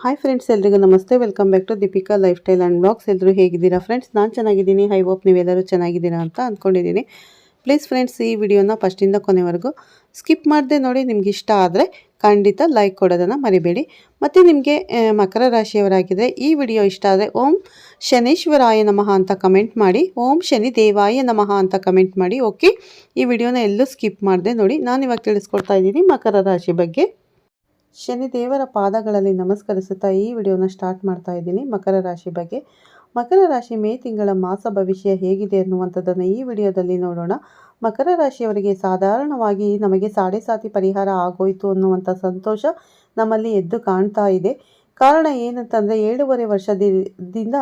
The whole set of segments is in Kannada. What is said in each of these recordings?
ಹಾಯ್ ಫ್ರೆಂಡ್ಸ್ ಎಲ್ರಿಗೂ ನಮಸ್ತೆ. Welcome back to Deepika life style and blogs ಎಲ್ಲರೂ ಹೇಗಿದ್ದೀರಾ ಫ್ರೆಂಡ್ಸ್ ನಾನು ಚೆನ್ನಾಗಿದ್ದೀನಿ. ಐ ಹೋಪ್ ನೀವೆಲ್ಲರೂ ಚೆನ್ನಾಗಿದ್ದೀರಾ ಅಂತ ಅಂದ್ಕೊಂಡಿದ್ದೀನಿ ಪ್ಲೀಸ್ ಫ್ರೆಂಡ್ಸ್ ಈ ವಿಡಿಯೋನ ಫಸ್ಟಿಂದ ಕೊನೆವರೆಗೂ ಸ್ಕಿಪ್ ಮಾಡದೆ ನೋಡಿ, ನಿಮ್ಗೆ ಇಷ್ಟ ಆದರೆ ಖಂಡಿತ ಲೈಕ್ ಕೊಡೋದನ್ನು ಮರಿಬೇಡಿ. ಮತ್ತು ನಿಮಗೆ ಮಕರ ರಾಶಿಯವರಾಗಿದ್ದರೆ ಈ ವಿಡಿಯೋ ಇಷ್ಟ ಆದರೆ ಓಂ ಶನೀಶ್ವರಾಯ ನಮಃ ಅಂತ ಕಮೆಂಟ್ ಮಾಡಿ, ಓಂ ಶನಿ ದೇವಾಯ ನಮಃ ಅಂತ ಕಮೆಂಟ್ ಮಾಡಿ ಓಕೆ ಈ ವಿಡಿಯೋನ ಎಲ್ಲೂ ಸ್ಕಿಪ್ ಮಾಡಿದೆ ನೋಡಿ, ನಾನು ಇವಾಗ ತಿಳಿಸ್ಕೊಡ್ತಾ ಇದ್ದೀನಿ ಮಕರ ರಾಶಿ ಬಗ್ಗೆ. ಶನಿ ದೇವರ ಪಾದಗಳಲ್ಲಿ ನಮಸ್ಕರಿಸುತ್ತಾ ಈ ವಿಡಿಯೋನ ಸ್ಟಾರ್ಟ್ ಮಾಡ್ತಾ ಇದ್ದೀನಿ. ಮಕರ ರಾಶಿ ಬಗ್ಗೆ. ಮಕರ ರಾಶಿ ಮೇ ತಿಂಗಳ ಮಾಸ ಭವಿಷ್ಯ ಹೇಗಿದೆ ಅನ್ನುವಂಥದ್ದನ್ನು ಈ ವಿಡಿಯೋದಲ್ಲಿ ನೋಡೋಣ. ಮಕರ ರಾಶಿಯವರಿಗೆ ಸಾಧಾರಣವಾಗಿ ನಮಗೆ ಸಾಡೆ ಸಾತಿ ಪರಿಹಾರ ಆಗೋಯಿತು ಅನ್ನುವಂಥ ಸಂತೋಷ ನಮ್ಮಲ್ಲಿ ಎದ್ದು ಕಾಣ್ತಾ ಇದೆ. ಕಾರಣ ಏನಂತಂದರೆ ಏಳೂವರೆ ವರ್ಷದಿಂದ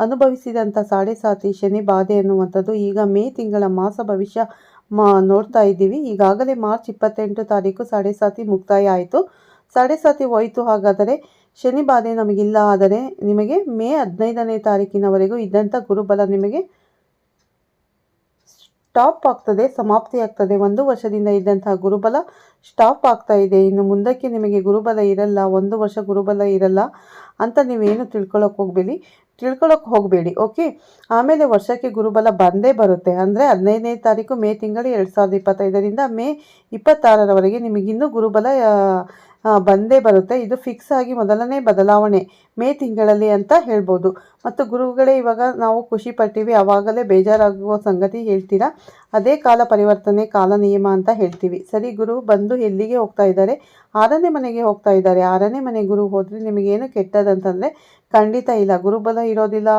ಅನುಭವಿಸಿದಂಥ ಸಾಡೆ ಸಾತಿ ಶನಿ ಬಾಧೆ ಅನ್ನುವಂಥದ್ದು ಈಗ ಮೇ ತಿಂಗಳ ಮಾಸ ಭವಿಷ್ಯ ಮಾ ನೋಡ್ತಾ ಇದ್ದೀವಿ. ಈಗಾಗಲೇ ಮಾರ್ಚ್ ಇಪ್ಪತ್ತೆಂಟು ತಾರೀಕು ಸಾಡೆ ಸಾತಿ ಮುಕ್ತಾಯ ಆಯಿತು. ಸಾತಿ ಹೋಯಿತು. ಹಾಗಾದರೆ ಶನಿ ಬಾಧೆ ನಮಗಿಲ್ಲ. ಆದರೆ ನಿಮಗೆ ಮೇ ಹದಿನೈದನೇ ತಾರೀಕಿನವರೆಗೂ ಇದ್ದಂಥ ಗುರುಬಲ ನಿಮಗೆ ಸ್ಟಾಪ್ ಆಗ್ತದೆ, ಸಮಾಪ್ತಿ ಆಗ್ತದೆ. ಒಂದು ವರ್ಷದಿಂದ ಇದ್ದಂತಹ ಗುರುಬಲ ಸ್ಟಾಪ್ ಆಗ್ತಾ ಇದೆ. ಇನ್ನು ಮುಂದಕ್ಕೆ ನಿಮಗೆ ಗುರುಬಲ ಇರಲ್ಲ, ಒಂದು ವರ್ಷ ಗುರುಬಲ ಇರಲ್ಲ ಅಂತ ನೀವೇನು ತಿಳ್ಕೊಳಕ್ಕೆ ಹೋಗಬೇಡಿ. ತಿಳ್ಕೊಳಕ್ಕೆ ಹೋಗಬೇಡಿ, ಓಕೆ? ಆಮೇಲೆ ವರ್ಷಕ್ಕೆ ಗುರುಬಲ ಬಂದೇ ಬರುತ್ತೆ. ಅಂದರೆ ಹದಿನೈದನೇ ತಾರೀಕು ಮೇ ತಿಂಗಳು ಎರಡು ಸಾವಿರದ ಇಪ್ಪತ್ತೈದರಿಂದ ಮೇ ಇಪ್ಪತ್ತಾರರವರೆಗೆ ನಿಮಗಿನ್ನೂ ಗುರುಬಲ ಬಂದೇ ಬರುತ್ತೆ. ಇದು ಫಿಕ್ಸ್ ಆಗಿ ಮೊದಲನೇ ಬದಲಾವಣೆ ಮೇ ತಿಂಗಳಲ್ಲಿ ಅಂತ ಹೇಳ್ಬೋದು. ಮತ್ತು ಗುರುಗಳೇ, ಇವಾಗ ನಾವು ಖುಷಿ ಪಟ್ಟಿವಿ ಆವಾಗಲೇ ಬೇಜಾರಾಗುವ ಸಂಗತಿ ಹೇಳ್ತೀರಾ? ಅದೇ ಕಾಲ ಪರಿವರ್ತನೆ, ಕಾಲ ನಿಯಮ ಅಂತ ಹೇಳ್ತೀವಿ. ಸರಿ ಗುರು, ಬಂದು ಎಲ್ಲಿಗೆ ಹೋಗ್ತಾ ಇದ್ದಾರೆ? ಆರನೇ ಮನೆಗೆ ಹೋಗ್ತಾ ಇದ್ದಾರೆ. ಆರನೇ ಮನೆ ಗುರು ಹೋದರೆ ನಿಮಗೇನು ಕೆಟ್ಟದಂತಂದರೆ ಖಂಡಿತ ಇಲ್ಲ. ಗುರುಬಲ ಇರೋದಿಲ್ಲ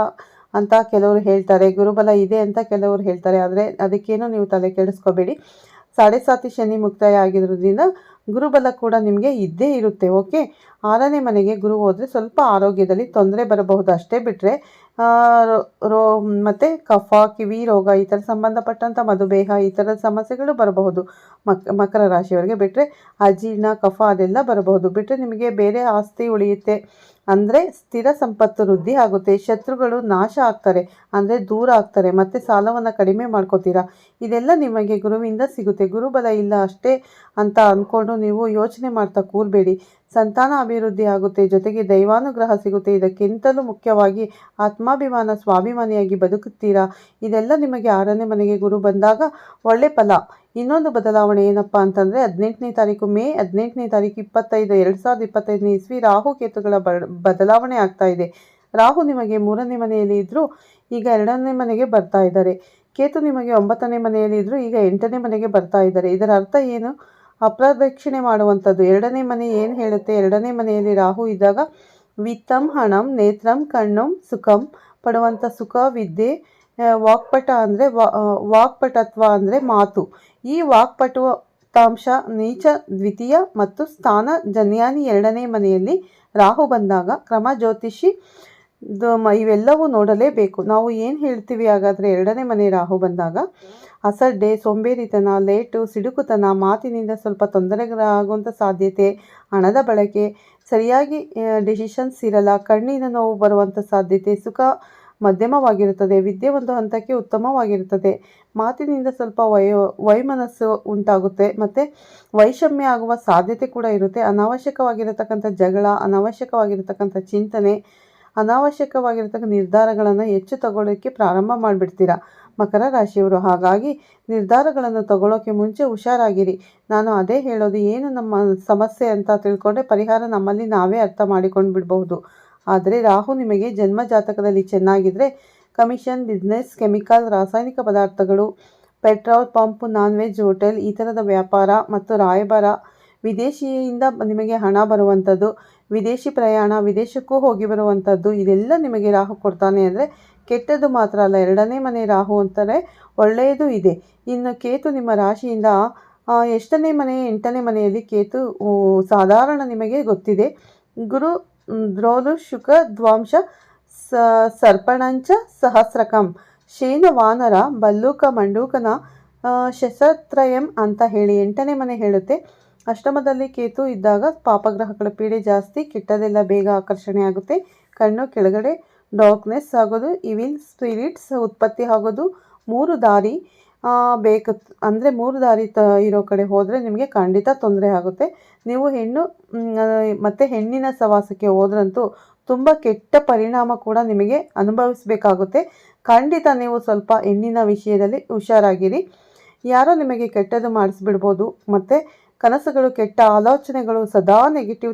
ಅಂತ ಕೆಲವರು ಹೇಳ್ತಾರೆ. ಗುರುಬಲ ಇದೆ ಅಂತ ಕೆಲವರು ಹೇಳ್ತಾರೆ. ಆದರೆ ಅದಕ್ಕೇನು ನೀವು ತಲೆ ಕೆಡಿಸ್ಕೋಬೇಡಿ. ಸಾಡೆ ಸಾತಿ ಶನಿ ಮುಕ್ತಾಯ ಆಗಿರೋದ್ರಿಂದ ಗುರುಬಲ ಕೂಡ ನಿಮಗೆ ಇದ್ದೇ ಇರುತ್ತೆ ಓಕೆ ಆರನೇ ಮನೆಗೆ ಗುರು ಹೋದರೆ ಸ್ವಲ್ಪ ಆರೋಗ್ಯದಲ್ಲಿ ತೊಂದರೆ ಬರಬಹುದು ಅಷ್ಟೇ ಬಿಟ್ಟರೆ ರೋ ಮತ್ತು ಕಫ, ಕಿವಿ ರೋಗ ಈ ಥರ ಸಂಬಂಧಪಟ್ಟಂಥ ಮಧುಮೇಹ ಈ ಥರದ ಸಮಸ್ಯೆಗಳು ಬರಬಹುದು. ಮಕ್, ಮಕರ ರಾಶಿಯವರಿಗೆ ಬಿಟ್ಟರೆ ಅಜೀರ್ಣ, ಕಫ ಅದೆಲ್ಲ ಬರಬಹುದು. ಬಿಟ್ಟರೆ ನಿಮಗೆ ಬೇರೆ ಆಸ್ತಿ ಉಳಿಯುತ್ತೆ. ಅಂದರೆ ಸ್ಥಿರ ಸಂಪತ್ತು ವೃದ್ಧಿ ಆಗುತ್ತೆ. ಶತ್ರುಗಳು ನಾಶ ಆಗ್ತಾರೆ. ಅಂದರೆ ದೂರ ಆಗ್ತಾರೆ. ಮತ್ತು ಸಾಲವನ್ನು ಕಡಿಮೆ ಮಾಡ್ಕೋತೀರಾ? ಇದೆಲ್ಲ ನಿಮಗೆ ಗುರುವಿಂದ ಸಿಗುತ್ತೆ. ಗುರುಬಲ ಇಲ್ಲ ಅಷ್ಟೇ ಅಂತ ಅಂದ್ಕೊಂಡು ನೀವು ಯೋಚನೆ ಮಾಡ್ತಾ ಕೂರಬೇಡಿ. ಸಂತಾನ ಅಭಿವೃದ್ಧಿ ಆಗುತ್ತೆ, ಜೊತೆಗೆ ದೈವಾನುಗ್ರಹ ಸಿಗುತ್ತೆ. ಇದಕ್ಕಿಂತಲೂ ಮುಖ್ಯವಾಗಿ ಆತ್ಮಾಭಿಮಾನ, ಸ್ವಾಭಿಮಾನಿಯಾಗಿ ಬದುಕುತ್ತೀರಾ? ಇದೆಲ್ಲ ನಿಮಗೆ ಆರನೇ ಮನೆಗೆ ಗುರು ಬಂದಾಗ ಒಳ್ಳೆ ಫಲ. ಇನ್ನೊಂದು ಬದಲಾವಣೆ ಏನಪ್ಪ ಅಂತಂದರೆ, ಹದಿನೆಂಟನೇ ತಾರೀಕು, ಮೇ ಹದಿನೆಂಟನೇ ತಾರೀಕು ಇಪ್ಪತ್ತೈದು, ಎರಡು ಸಾವಿರದ ಇಪ್ಪತ್ತೈದನೇ ಇಸ್ವಿ ರಾಹು ಕೇತುಗಳ ಬದಲಾವಣೆ ಆಗ್ತಾ ಇದೆ. ರಾಹು ನಿಮಗೆ ಮೂರನೇ ಮನೆಯಲ್ಲಿ ಇದ್ದರೂ ಈಗ ಎರಡನೇ ಮನೆಗೆ ಬರ್ತಾ ಇದ್ದಾರೆ. ಕೇತು ನಿಮಗೆ ಒಂಬತ್ತನೇ ಮನೆಯಲ್ಲಿ ಇದ್ದರೂ ಈಗ ಎಂಟನೇ ಮನೆಗೆ ಬರ್ತಾ ಇದ್ದಾರೆ. ಇದರ ಅರ್ಥ ಏನು? ಅಪ್ರದಕ್ಷಿಣೆ ಮಾಡುವಂಥದ್ದು. ಎರಡನೇ ಮನೆ ಏನು ಹೇಳುತ್ತೆ? ಎರಡನೇ ಮನೆಯಲ್ಲಿ ರಾಹು ಇದ್ದಾಗ ವಿತ್ತಂ, ಹಣಂ, ನೇತ್ರಂ, ಕಣ್ಣಂ, ಸುಖಂ ಪಡುವಂಥ ಸುಖ, ವಿದ್ಯೆ ವಾಕ್ಪಟ ಅಂದರೆ ವಾಕ್ಪಟತ್ವ ಅಂದರೆ ಮಾತು. ಈ ವಾಕ್ಪಟುತಾಂಶ ನೀಚ, ದ್ವಿತೀಯ ಮತ್ತು ಸ್ಥಾನ ಜನ್ಯಾನಿ ಎರಡನೇ ಮನೆಯಲ್ಲಿ ರಾಹು ಬಂದಾಗ ಕ್ರಮ ಜ್ಯೋತಿಷಿ ಇವೆಲ್ಲವೂ ನೋಡಲೇಬೇಕು. ನಾವು ಏನು ಹೇಳ್ತೀವಿ ಹಾಗಾದರೆ ಎರಡನೇ ಮನೆ ರಾಹು ಬಂದಾಗ ಅಸಡ್ಡೆ, ಸೋಂಬೇರಿತನ, ಲೇಟು, ಸಿಡುಕುತನ, ಮಾತಿನಿಂದ ಸ್ವಲ್ಪ ತೊಂದರೆಗಳಾಗುವಂಥ ಸಾಧ್ಯತೆ, ಹಣದ ಬಳಕೆ, ಸರಿಯಾಗಿ ಡಿಸಿಷನ್ಸ್ ಇರಲ್ಲ, ಕಣ್ಣಿನ ನೋವು ಬರುವಂಥ ಸಾಧ್ಯತೆ, ಸುಖ ಮಧ್ಯಮವಾಗಿರುತ್ತದೆ, ವಿದ್ಯೆ ಒಂದು ಹಂತಕ್ಕೆ ಉತ್ತಮವಾಗಿರುತ್ತದೆ, ಮಾತಿನಿಂದ ಸ್ವಲ್ಪ ವಯೋ ವೈಮನಸ್ಸು ಉಂಟಾಗುತ್ತೆ, ಮತ್ತು ವೈಷಮ್ಯ ಆಗುವ ಸಾಧ್ಯತೆ ಕೂಡ ಇರುತ್ತೆ, ಅನಾವಶ್ಯಕವಾಗಿರತಕ್ಕಂಥ ಜಗಳ, ಅನಾವಶ್ಯಕವಾಗಿರತಕ್ಕಂಥ ಚಿಂತನೆ ಅನಾವಶ್ಯಕವಾಗಿರತಕ್ಕಂಥ ನಿರ್ಧಾರಗಳನ್ನು ಹೆಚ್ಚು ತಗೊಳ್ಳೋಕ್ಕೆ ಪ್ರಾರಂಭ ಮಾಡಿಬಿಡ್ತೀರಾ? ಮಕರ ರಾಶಿಯವರು, ಹಾಗಾಗಿ ನಿರ್ಧಾರಗಳನ್ನು ತಗೊಳ್ಳೋಕೆ ಮುಂಚೆ ಹುಷಾರಾಗಿರಿ. ನಾನು ಅದೇ ಹೇಳೋದು, ಏನು ನಮ್ಮ ಸಮಸ್ಯೆ ಅಂತ ತಿಳ್ಕೊಂಡ್ರೆ ಪರಿಹಾರ ನಮ್ಮಲ್ಲಿ ನಾವೇ ಅರ್ಥ ಮಾಡಿಕೊಂಡು ಬಿಡಬಹುದು. ಆದರೆ ರಾಹು ನಿಮಗೆ ಜನ್ಮ ಜಾತಕದಲ್ಲಿ ಚೆನ್ನಾಗಿದ್ದರೆ ಕಮಿಷನ್, ಬಿಸ್ನೆಸ್, ಕೆಮಿಕಲ್, ರಾಸಾಯನಿಕ ಪದಾರ್ಥಗಳು, petrol, pump non veg hotel, ಈ ಥರದ ವ್ಯಾಪಾರ ಮತ್ತು ರಾಯಭಾರ ವಿದೇಶಿಯಿಂದ ನಿಮಗೆ ಹಣ ಬರುವಂಥದ್ದು, ವಿದೇಶಿ ಪ್ರಯಾಣ, ವಿದೇಶಕ್ಕೂ ಹೋಗಿ ಬರುವಂಥದ್ದು, ಇದೆಲ್ಲ ನಿಮಗೆ ರಾಹು ಕೊಡ್ತಾನೆ ಅಂದರೆ ಕೆಟ್ಟದ್ದು ಮಾತ್ರ ಅಲ್ಲ, ಎರಡನೇ ಮನೆ ರಾಹು ಅಂತಾರೆ, ಒಳ್ಳೆಯದು ಇದೆ. ಇನ್ನು ಕೇತು ನಿಮ್ಮ ರಾಶಿಯಿಂದ ಎಷ್ಟನೇ ಮನೆ, ಎಂಟನೇ ಮನೆಯಲ್ಲಿ ಕೇತು ಸಾಧಾರಣ ನಿಮಗೆ ಗೊತ್ತಿದೆ. ಗುರು ದ್ರೋಲು ಶುಕ ದ್ವಾಂಶ ಸರ್ಪಣಂಚ, ಸಹಸ್ರಕಂ, ಶೇನ, ವಾನರ, ಬಲ್ಲೂಕ, ಮಂಡೂಕನ ಶಸತ್ರಯಂ ಅಂತ ಹೇಳಿ ಎಂಟನೇ ಮನೆ ಹೇಳುತ್ತೆ. ಅಷ್ಟಮದಲ್ಲಿ ಕೇತು ಇದ್ದಾಗ ಪಾಪಗ್ರಹಗಳ ಪೀಡೆ ಜಾಸ್ತಿ, ಕೆಟ್ಟದೆಲ್ಲ ಬೇಗ ಆಕರ್ಷಣೆ ಆಗುತ್ತೆ. ಕಣ್ಣು ಕೆಳಗಡೆ ಡಾರ್ಕ್ನೆಸ್ ಆಗೋದು ಇವಿಲ್ ಸ್ಪಿರಿಟ್ಸ್ ಉತ್ಪತ್ತಿ ಆಗೋದು. ಮೂರು ದಾರಿ ಬೇಕು, ಅಂದರೆ ಮೂರು ದಾರಿ ತ, ಇರೋ ಕಡೆ ಹೋದರೆ ನಿಮಗೆ ಖಂಡಿತ ತೊಂದರೆ ಆಗುತ್ತೆ. ನೀವು ಹೆಣ್ಣು ಮತ್ತು ಹೆಣ್ಣಿನ ಸವಾಸಕ್ಕೆ ಹೋದ್ರಂತೂ ತುಂಬ ಕೆಟ್ಟ ಪರಿಣಾಮ ಕೂಡ ನಿಮಗೆ ಅನುಭವಿಸಬೇಕಾಗುತ್ತೆ. ಖಂಡಿತ ನೀವು ಸ್ವಲ್ಪ ಹೆಣ್ಣಿನ ವಿಷಯದಲ್ಲಿ ಹುಷಾರಾಗಿರಿ. ಯಾರೋ ನಿಮಗೆ ಕೆಟ್ಟದ್ದು ಮಾಡಿಸ್ಬಿಡ್ಬೋದು, ಮತ್ತು ಕನಸುಗಳು ಕೆಟ್ಟ ಆಲೋಚನೆಗಳು ಸದಾ ನೆಗೆಟಿವ್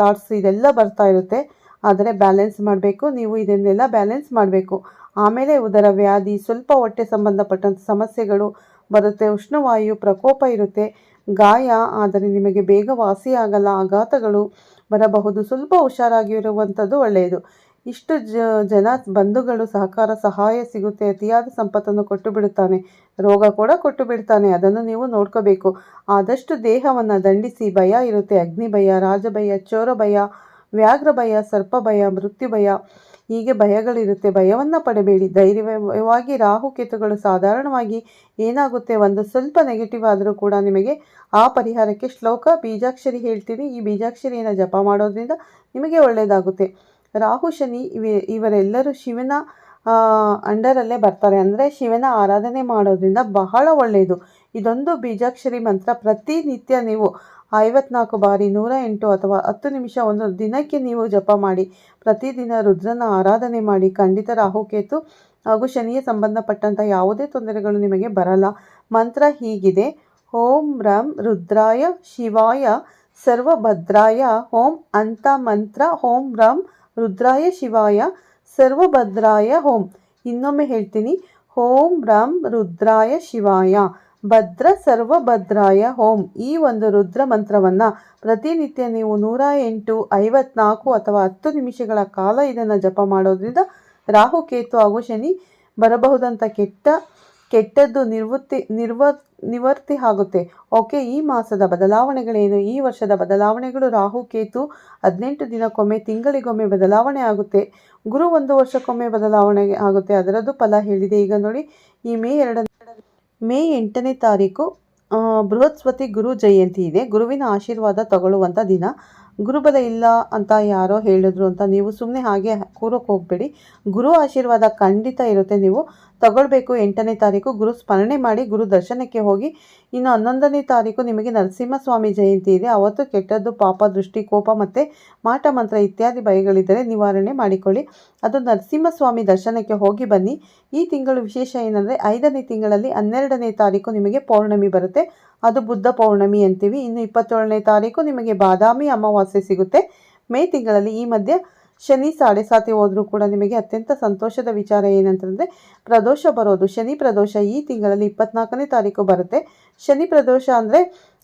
ಥಾಟ್ಸ್ ಇದೆಲ್ಲ ಬರ್ತಾ ಇರುತ್ತೆ. ಆದರೆ ಬ್ಯಾಲೆನ್ಸ್ ಮಾಡಬೇಕು. ನೀವು ಇದನ್ನೆಲ್ಲ ಬ್ಯಾಲೆನ್ಸ್ ಮಾಡಬೇಕು. ಆಮೇಲೆ ಉದರ ವ್ಯಾಧಿ, ಸ್ವಲ್ಪ ಹೊಟ್ಟೆ ಸಂಬಂಧಪಟ್ಟಂಥ ಸಮಸ್ಯೆಗಳು ಬರುತ್ತೆ, ಉಷ್ಣವಾಯು ಪ್ರಕೋಪ ಇರುತ್ತೆ, ಗಾಯ, ಆದರೆ ನಿಮಗೆ ಬೇಗ ವಾಸಿ ಆಗಲ್ಲ, ಆಘಾತಗಳು ಬರಬಹುದು, ಸ್ವಲ್ಪ ಹುಷಾರಾಗಿರುವಂಥದ್ದು ಒಳ್ಳೆಯದು. ಇಷ್ಟು ಜನ ಬಂಧುಗಳು ಸಹಕಾರ, ಸಹಾಯ ಸಿಗುತ್ತೆ, ಅತಿಯಾದ ಸಂಪತ್ತನ್ನು ಕೊಟ್ಟು ಬಿಡುತ್ತಾನೆ ರೋಗ ಕೂಡ ಕೊಟ್ಟು ಬಿಡ್ತಾನೆ ಅದನ್ನು ನೀವು ನೋಡ್ಕೋಬೇಕು. ಆದಷ್ಟು ದೇಹವನ್ನು ದಂಡಿಸಿ, ಭಯ ಇರುತ್ತೆ ಅಗ್ನಿ ಭಯ ರಾಜಭಯ ಚೋರ ಭಯ ವ್ಯಾಘ್ರ ಭಯ, ಸರ್ಪ ಭಯ, ಮೃತ್ಯು ಭಯ, ಹೀಗೆ ಭಯಗಳಿರುತ್ತೆ. ಭಯವನ್ನು ಪಡಬೇಡಿ. ಧೈರ್ಯವಾಗಿ ರಾಹು ಕೇತುಗಳು ಸಾಧಾರಣವಾಗಿ ಏನಾಗುತ್ತೆ? ಒಂದು ಸ್ವಲ್ಪ ನೆಗೆಟಿವ್ ಆದರೂ ಕೂಡ ನಿಮಗೆ ಆ ಪರಿಹಾರಕ್ಕೆ ಶ್ಲೋಕ ಬೀಜಾಕ್ಷರಿ ಹೇಳ್ತೀನಿ. ಈ ಬೀಜಾಕ್ಷರಿಯನ್ನು ಜಪ ಮಾಡೋದ್ರಿಂದ ನಿಮಗೆ ಒಳ್ಳೆಯದಾಗುತ್ತೆ ರಾಹು, ಶನಿ ಇವೆ, ಇವರೆಲ್ಲರೂ ಶಿವನ ಅಂಡರಲ್ಲೇ ಬರ್ತಾರೆ. ಅಂದರೆ ಶಿವನ ಆರಾಧನೆ ಮಾಡೋದ್ರಿಂದ ಬಹಳ ಒಳ್ಳೆಯದು ಇದೊಂದು ಬೀಜಾಕ್ಷರಿ ಮಂತ್ರ. ಪ್ರತಿನಿತ್ಯ ನೀವು ಐವತ್ನಾಲ್ಕು ಬಾರಿ ನೂರ ಎಂಟು ಅಥವಾ ಹತ್ತು ನಿಮಿಷ ಒಂದು ದಿನಕ್ಕೆ ನೀವು ಜಪ ಮಾಡಿ. ಪ್ರತಿದಿನ ರುದ್ರನ ಆರಾಧನೆ ಮಾಡಿ. ಖಂಡಿತ ರಾಹುಕೇತು ಹಾಗೂ ಶನಿಯ ಸಂಬಂಧಪಟ್ಟಂಥ ಯಾವುದೇ ತೊಂದರೆಗಳು ನಿಮಗೆ ಬರಲ್ಲ. ಮಂತ್ರ ಹೀಗಿದೆ. ಓಂ ರಂ ರುದ್ರಾಯ ಶಿವಾಯ ಸರ್ವಭದ್ರಾಯ. ಓಂ ಅಂತ ಮಂತ್ರ. ಓಂ ರಂ ರುದ್ರಾಯ ಶಿವಾಯ ಸರ್ವಭದ್ರಾಯ ಓಂ. ಇನ್ನೊಮ್ಮೆ ಹೇಳ್ತೀನಿ. ಓಂ ರಂ ರುದ್ರಾಯ ಶಿವಾಯ. ಭದ್ರ ಸರ್ವಭದ್ರಾಯ ಹೋಂ ಈ ಒಂದು ರುದ್ರ ಮಂತ್ರವನ್ನು ಪ್ರತಿನಿತ್ಯ ನೀವು ನೂರ ಎಂಟು, ಐವತ್ನಾಲ್ಕು ಅಥವಾ ಹತ್ತು ನಿಮಿಷಗಳ ಕಾಲ ಇದನ್ನು ಜಪ ಮಾಡೋದ್ರಿಂದ ರಾಹು, ಕೇತು ಹಾಗೂ ಶನಿ ಬರಬಹುದಂಥ ಕೆಟ್ಟ, ಕೆಟ್ಟದ್ದು ನಿರ್ವೃತ್ತಿ, ನಿರ್ವ ನಿವರ್ತಿ ಆಗುತ್ತೆ. ಓಕೆ, ಈ ಮಾಸದ ಬದಲಾವಣೆಗಳೇನು? ಈ ವರ್ಷದ ಬದಲಾವಣೆಗಳು ರಾಹು, ಕೇತು ಹದಿನೆಂಟು ದಿನಕ್ಕೊಮ್ಮೆ, ತಿಂಗಳಿಗೊಮ್ಮೆ ಬದಲಾವಣೆ ಆಗುತ್ತೆ. ಗುರು ಒಂದು ವರ್ಷಕ್ಕೊಮ್ಮೆ ಬದಲಾವಣೆ ಆಗುತ್ತೆ. ಅದರದ್ದು ಫಲ ಹೇಳಿದೆ. ಈಗ ನೋಡಿ, ಈ ಮೇ ಎರಡನೇ ಮೇ ಎಂಟನೇ ತಾರೀಕು ಬೃಹಸ್ಪತಿ ಗುರು ಜಯಂತಿ ಇದೆ. ಗುರುವಿನ ಆಶೀರ್ವಾದ ತಗೊಳ್ಳುವಂಥ ದಿನ. ಗುರುಬಲ ಇಲ್ಲ ಅಂತ ಯಾರೋ ಹೇಳಿದ್ರು ಅಂತ ನೀವು ಸುಮ್ಮನೆ ಹಾಗೆ ಕೂರೋಕೆ ಹೋಗಬೇಡಿ. ಗುರು ಆಶೀರ್ವಾದ ಖಂಡಿತ ಇರುತ್ತೆ. ನೀವು ತಗೊಳ್ಬೇಕು ಎಂಟನೇ ತಾರೀಕು ಗುರು ಸ್ಮರಣೆ ಮಾಡಿ ಗುರು ದರ್ಶನಕ್ಕೆ ಹೋಗಿ. ಇನ್ನು ಹನ್ನೊಂದನೇ ತಾರೀಕು ನಿಮಗೆ ನರಸಿಂಹಸ್ವಾಮಿ ಜಯಂತಿ ಇದೆ. ಅವತ್ತು ಕೆಟ್ಟದ್ದು, ಪಾಪ, ದೃಷ್ಟಿ, ಕೋಪ ಮತ್ತು ಮಾಟ, ಮಂತ್ರ ಇತ್ಯಾದಿ ಭಯಗಳಿದ್ದರೆ ನಿವಾರಣೆ ಮಾಡಿಕೊಳ್ಳಿ. ಅದು ನರಸಿಂಹಸ್ವಾಮಿ ದರ್ಶನಕ್ಕೆ ಹೋಗಿ ಬನ್ನಿ. ಈ ತಿಂಗಳು ವಿಶೇಷ ಏನಂದರೆ ಐದನೇ ತಿಂಗಳಲ್ಲಿ ಹನ್ನೆರಡನೇ ತಾರೀಕು ನಿಮಗೆ ಪೌರ್ಣಮಿ ಬರುತ್ತೆ. ಅದು ಬುದ್ಧ ಪೌರ್ಣಮಿ ಅಂತೀವಿ. ಇನ್ನು ಇಪ್ಪತ್ತೇಳನೇ ತಾರೀಕು ನಿಮಗೆ ಬಾದಾಮಿ ಅಮಾವಾಸ್ಯೆ ಸಿಗುತ್ತೆ. ಮೇ ತಿಂಗಳಲ್ಲಿ ಈ ಮಧ್ಯೆ ಶನಿ ಸಾಡೆ ಸಾತಿ ಹೋದರೂ ಕೂಡ ನಿಮಗೆ ಅತ್ಯಂತ ಸಂತೋಷದ ವಿಚಾರ ಏನಂತಂದರೆ, ಪ್ರದೋಷ ಬರೋದು. ಶನಿ ಪ್ರದೋಷ ಈ ತಿಂಗಳಲ್ಲಿ ಇಪ್ಪತ್ನಾಲ್ಕನೇ ತಾರೀಕು ಬರುತ್ತೆ. ಶನಿ ಪ್ರದೋಷ ಅಂದರೆ,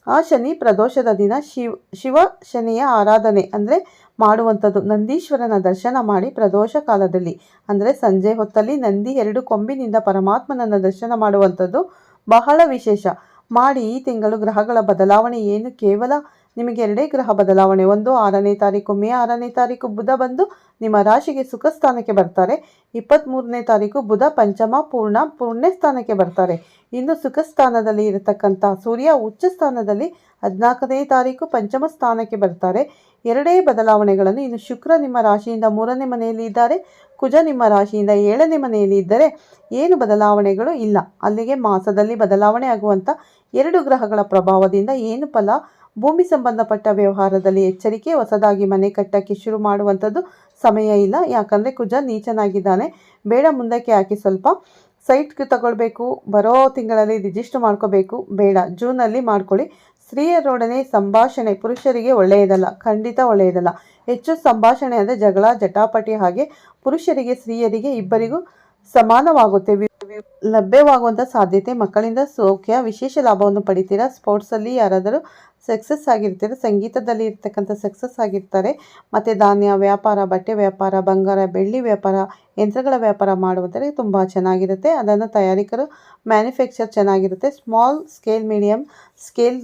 ಆ ಶನಿ ಪ್ರದೋಷದ ದಿನ ಶಿವ ಶಿವ ಶನಿಯ ಆರಾಧನೆ ಅಂದರೆ ಮಾಡುವಂಥದ್ದು. ನಂದೀಶ್ವರನ ದರ್ಶನ ಮಾಡಿ ಪ್ರದೋಷ ಕಾಲದಲ್ಲಿ. ಅಂದರೆ ಸಂಜೆ ಹೊತ್ತಲ್ಲಿ ನಂದಿ ಎರಡು ಕೊಂಬಿನಿಂದ ಪರಮಾತ್ಮನನ್ನು ದರ್ಶನ ಮಾಡುವಂಥದ್ದು ಬಹಳ ವಿಶೇಷ. ಮಾಡಿ ಈ ತಿಂಗಳು ಗ್ರಹಗಳ ಬದಲಾವಣೆ ಏನು ಕೇವಲ ನಿಮಗೆ ಎರಡೇ ಗ್ರಹ ಬದಲಾವಣೆ ಒಂದು, ಆರನೇ ತಾರೀಕು ಮೇ, ಆರನೇ ತಾರೀಕು ಬುಧ ಬಂದು ನಿಮ್ಮ ರಾಶಿಗೆ ಸುಖ ಸ್ಥಾನಕ್ಕೆ ಬರ್ತಾರೆ. ಇಪ್ಪತ್ತ್ಮೂರನೇ ತಾರೀಕು ಬುಧ ಪಂಚಮ ಪೂರ್ಣ ಪುಣ್ಯ ಸ್ಥಾನಕ್ಕೆ ಬರ್ತಾರೆ. ಇನ್ನು ಸುಖ ಸ್ಥಾನದಲ್ಲಿ ಇರತಕ್ಕಂಥ ಸೂರ್ಯ ಉಚ್ಚ ಸ್ಥಾನದಲ್ಲಿ ಹದಿನಾಲ್ಕನೇ ತಾರೀಕು ಪಂಚಮ ಸ್ಥಾನಕ್ಕೆ ಬರ್ತಾರೆ. ಎರಡೇ ಬದಲಾವಣೆಗಳನ್ನು ಇನ್ನು ಶುಕ್ರ ನಿಮ್ಮ ರಾಶಿಯಿಂದ ಮೂರನೇ ಮನೆಯಲ್ಲಿ ಇದ್ದಾರೆ. ಕುಜ ನಿಮ್ಮ ರಾಶಿಯಿಂದ ಏಳನೇ ಮನೆಯಲ್ಲಿ ಇದ್ದರೆ ಏನು ಬದಲಾವಣೆಗಳು ಇಲ್ಲ. ಅಲ್ಲಿಗೆ ಮಾಸದಲ್ಲಿ ಬದಲಾವಣೆ ಆಗುವಂಥ ಎರಡು ಗ್ರಹಗಳ ಪ್ರಭಾವದಿಂದ ಏನು ಫಲ ಭೂಮಿ ಸಂಬಂಧಪಟ್ಟ ವ್ಯವಹಾರದಲ್ಲಿ ಎಚ್ಚರಿಕೆ, ಹೊಸದಾಗಿ ಮನೆ ಕಟ್ಟಕ್ಕೆ ಶುರು ಮಾಡುವಂಥದ್ದು ಸಮಯ ಇಲ್ಲ. ಯಾಕಂದರೆ ಕುಜ ನೀಚನಾಗಿದ್ದಾನೆ. ಬೇಡ ಮುಂದಕ್ಕೆ ಹಾಕಿ ಸ್ವಲ್ಪ ಸೈಟ್ಗೆ ತಗೊಳ್ಬೇಕು, ಬರೋ ತಿಂಗಳಲ್ಲಿ ರಿಜಿಸ್ಟರ್ ಮಾಡ್ಕೋಬೇಕು. ಬೇಡ, ಜೂನಲ್ಲಿ ಮಾಡ್ಕೊಳ್ಳಿ. ಸ್ತ್ರೀಯರೊಡನೆ ಸಂಭಾಷಣೆ, ಪುರುಷರಿಗೆ ಒಳ್ಳೆಯದಲ್ಲ, ಖಂಡಿತ ಒಳ್ಳೆಯದಲ್ಲ. ಹೆಚ್ಚು ಸಂಭಾಷಣೆ ಅಂದರೆ ಜಗಳ, ಜಟಾಪಟಿ ಹಾಗೆ ಪುರುಷರಿಗೆ, ಸ್ತ್ರೀಯರಿಗೆ ಇಬ್ಬರಿಗೂ ಸಮಾನವಾಗುತ್ತೆ. ಲಭ್ಯವಾಗುವಂಥ ಸಾಧ್ಯತೆ, ಮಕ್ಕಳಿಂದ ಸೌಖ್ಯ, ವಿಶೇಷ ಲಾಭವನ್ನು ಪಡಿತೀರಾ? ಸ್ಪೋರ್ಟ್ಸಲ್ಲಿ ಯಾರಾದರೂ ಸಕ್ಸಸ್ ಆಗಿರ್ತೀರ? ಸಂಗೀತದಲ್ಲಿ ಇರ್ತಕ್ಕಂಥ ಸಕ್ಸಸ್ ಆಗಿರ್ತಾರೆ. ಮತ್ತು ಧಾನ್ಯ ವ್ಯಾಪಾರ, ಬಟ್ಟೆ ವ್ಯಾಪಾರ, ಬಂಗಾರ, ಬೆಳ್ಳಿ ವ್ಯಾಪಾರ, ಯಂತ್ರಗಳ ವ್ಯಾಪಾರ ಮಾಡುವುದರಲ್ಲಿ ತುಂಬ ಚೆನ್ನಾಗಿರುತ್ತೆ. ಅದನ್ನು ತಯಾರಿಕರು ಮ್ಯಾನುಫ್ಯಾಕ್ಚರ್ ಚೆನ್ನಾಗಿರುತ್ತೆ. ಸ್ಮಾಲ್ ಸ್ಕೇಲ್ ಮೀಡಿಯಮ್ ಸ್ಕೇಲ್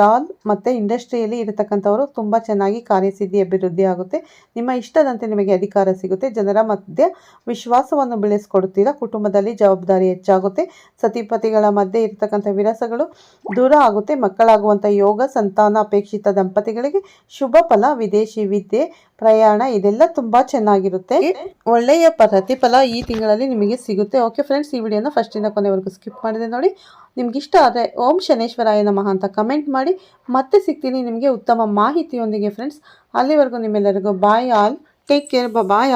ರಾಲ್ ಮತ್ತು ಇಂಡಸ್ಟ್ರಿಯಲ್ಲಿ ಇರತಕ್ಕಂಥವರು ತುಂಬ ಚೆನ್ನಾಗಿ ಕಾರ್ಯಸಿದ್ಧಿ ಅಭಿವೃದ್ಧಿ ಆಗುತ್ತೆ. ನಿಮ್ಮ ಇಷ್ಟದಂತೆ ನಿಮಗೆ ಅಧಿಕಾರ ಸಿಗುತ್ತೆ. ಜನರ ಮಧ್ಯೆ ವಿಶ್ವಾಸವನ್ನು ಬೆಳೆಸ್ಕೊಡ್ತೀರಾ ಕುಟುಂಬದಲ್ಲಿ ಜವಾಬ್ದಾರಿ ಹೆಚ್ಚಾಗುತ್ತೆ. ಸತಿಪತಿಗಳ ಮಧ್ಯೆ ಇರತಕ್ಕಂಥ ವಿರಸಗಳು ದೂರ ಆಗುತ್ತೆ. ಮಕ್ಕಳಾಗುವಂಥ ಯೋಗ, ಸಂತಾನ, ಅಪೇಕ್ಷಿತ ದಂಪತಿಗಳಿಗೆ ಶುಭ ಫಲ, ವಿದೇಶಿ ವಿದ್ಯೆ, ಪ್ರಯಾಣ ಇದೆಲ್ಲ ತುಂಬ ಚೆನ್ನಾಗಿರುತ್ತೆ. ಒಳ್ಳೆಯ ಪ್ರತಿಫಲ ಈ ತಿಂಗಳಲ್ಲಿ ನಿಮಗೆ ಸಿಗುತ್ತೆ. ಓಕೆ ಫ್ರೆಂಡ್ಸ್, ಈ ವಿಡಿಯೋನ ಫಸ್ಟಿಂದ ಕೊನೆವರೆಗೂ ಸ್ಕಿಪ್ ಮಾಡಿದೆ ನೋಡಿ. ನಿಮ್ಗೆ ಇಷ್ಟ ಆದರೆ ಓಂ ಶನೇಶ್ವರಾಯ ನಮಃ ಅಂತ ಕಮೆಂಟ್ ಮಾಡಿ. ಮತ್ತೆ ಸಿಗ್ತೀನಿ ನಿಮಗೆ ಉತ್ತಮ ಮಾಹಿತಿಯೊಂದಿಗೆ ಫ್ರೆಂಡ್ಸ್ ಅಲ್ಲಿವರೆಗೂ ನಿಮ್ಮೆಲ್ಲರಿಗೂ bye all take care bye